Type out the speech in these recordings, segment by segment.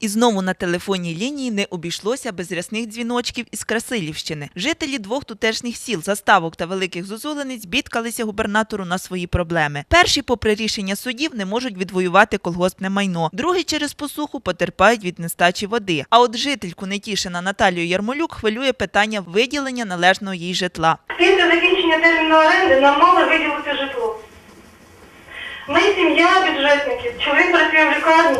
І знову на телефонній лінії не обійшлося без рясних дзвіночків із Красилівщини. Жителі двох тутешніх сіл, заставок та великих зозулениць бідкалися губернатору на свої проблеми. Перші, попри рішення судів, не можуть відвоювати колгоспне майно. Другі через посуху потерпають від нестачі води. А от жительку Нетішина Наталію Ярмолюк хвилює питання виділення належного їй житла. Після закінчення терміну оренди нам мали виділити житло. Ми сім'я бюджетників. Чоловік працює в лікарні,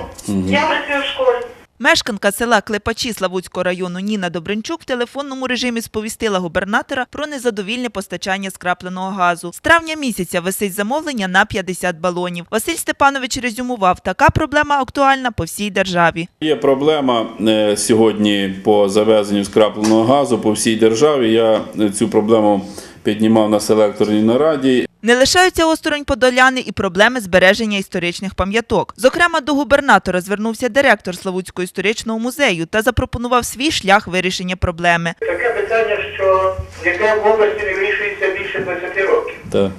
я працюю в школі. Мешканка села Клепачі Славутського району Ніна Добринчук в телефонному режимі сповістила губернатора про незадовільне постачання скрапленого газу. З травня місяця висить замовлення на 50 балонів. Василь Степанович резюмував, така проблема актуальна по всій державі. Є проблема е, сьогодні по завезенню скрапленого газу по всій державі. Я е, цю проблему піднімав на селекторній нараді. Не лишаються осторонь подоляни і проблеми збереження історичних пам'яток. Зокрема, до губернатора звернувся директор Славутського історичного музею та запропонував свій шлях вирішення проблеми. Таке питання, що яке в області не вирішується більше 20 років. Так.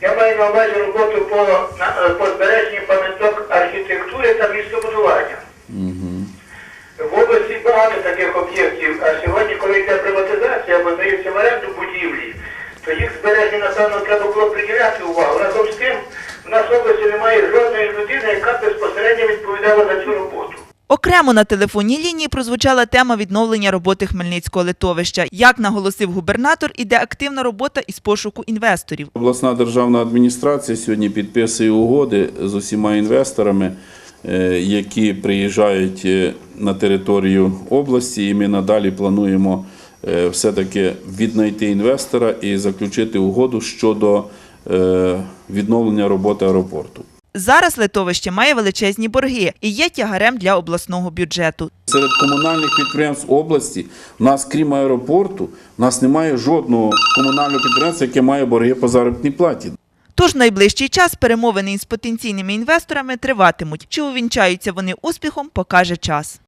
Я маю на увазі роботу по, по збереженню пам'яток архітектури та містобудування. В області багато таких об'єктів, а сьогодні, коли йде приватизація або здаються в оренду будівлі, то їх збереження, напевно, треба було приділяти увагу. Разом з тим, в нас в області немає жодної людини, яка безпосередньо відповідала за цю роботу. Окремо на телефонній лінії прозвучала тема відновлення роботи Хмельницького литовища. Як наголосив губернатор, іде активна робота із пошуку інвесторів. Обласна державна адміністрація сьогодні підписує угоди з усіма інвесторами, е, які приїжджають е, на територію області, і ми надалі плануємо все-таки віднайти інвестора і заключити угоду щодо е, відновлення роботи аеропорту. Зараз литовище має величезні борги і є тягарем для обласного бюджету. Серед комунальних підприємств області в нас, крім аеропорту, в нас немає жодного комунального підприємства, яке має борги по заробітній платі. Тож в найближчий час перемовини із потенційними інвесторами триватимуть. Чи увінчаються вони успіхом, покаже час.